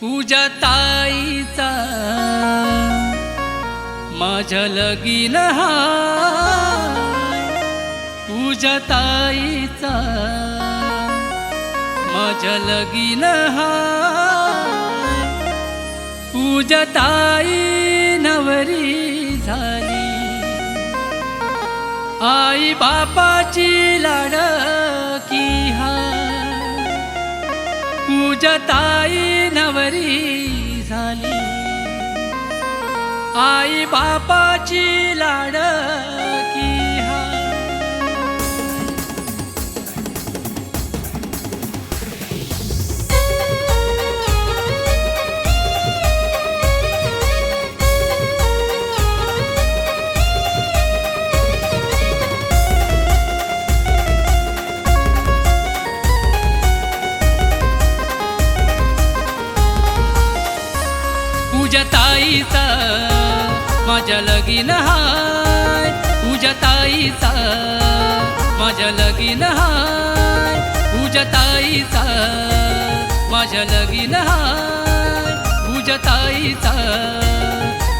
पूजा ताईचा. माझ्या लगीन हा पूजा ताईचा. माझ्या लगीन हा पूजा ताई नवरी झाली. आई बापाची लाडकी हा. पूजा ताई आई बापाची लाडकी हा. पूजा ताईचा माझ्या लगीन हाय तुझ्या ताईचा. माझ्या लगीन हाय तुझ्या ताईचा. माझ्या लगीन हाय तुझ्या ताईचा.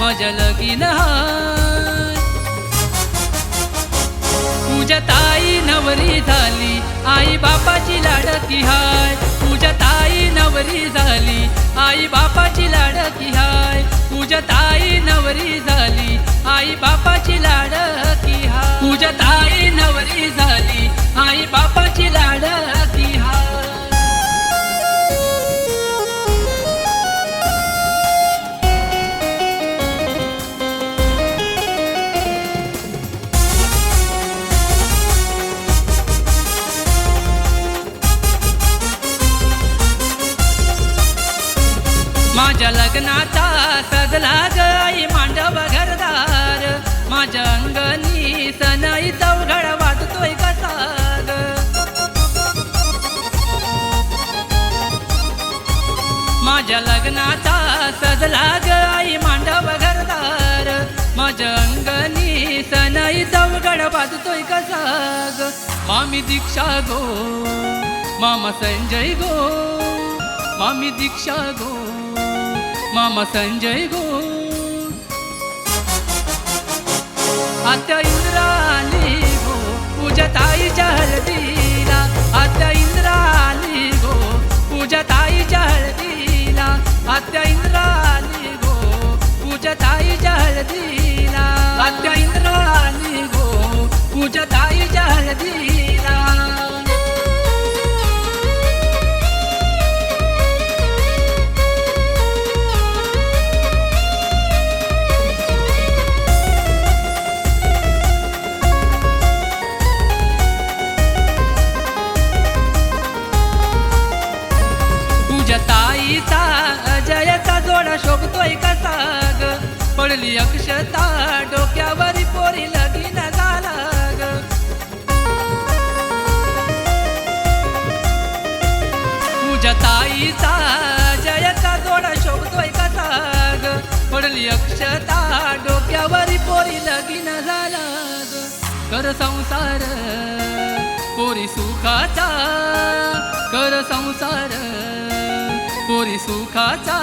माझ्या लगीन हाय. तुझ्या ताई नवरी झाली आई बापाची लाडकी हाय. तुझ्या ताई नवरी झाली आई बापाची लाडकी हाय. तुझ्या ताई नवरी आई बापाची लाडकी माझ्या लग्नाचा सजला गाई मांडव घरदार. माझ्या अंगणी सनाई चौघड बाजतोय कसा ग मामी दीक्षा गो मामा संजय गो मामी दीक्षा गो मामा संजय गो. आता इंद्राली गो पूजा ताईच्या हळदीला. आता इंद्राली गो पूजा ताईच्या हळदीला. आता पडली अक्षता डोक्यावरी पोरी लगीन झाला तुझ्या ताईचा जयचा जोडा शोभतोय कसा ग. पडली अक्षता डोक्यावरी पोरी लगीन झाला कर संसार पोरी सुखाचा. कर संसार पोरी सुखाचा.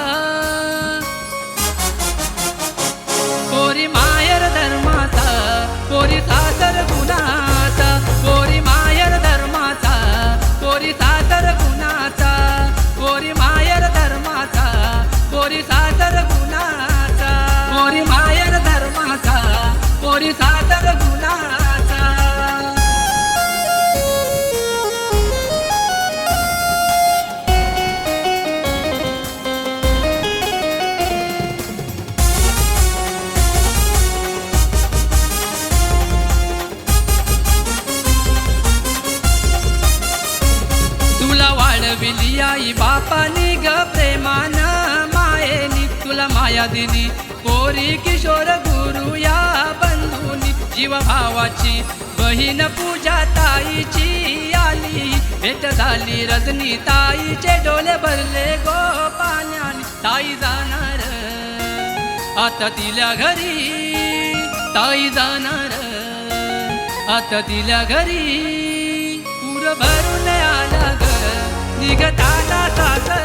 दिली किशोर गुरु या बंधुनी जीवभावाची बहीण पूजा ताईची आली. भेट झाली रजनी ताईचे डोले भरले गो पाण्याने ताई जाणार आता तिल्या घरी ताई जाणार आता तिल्या घरी. पूर भरून आला ग निघताना सासर.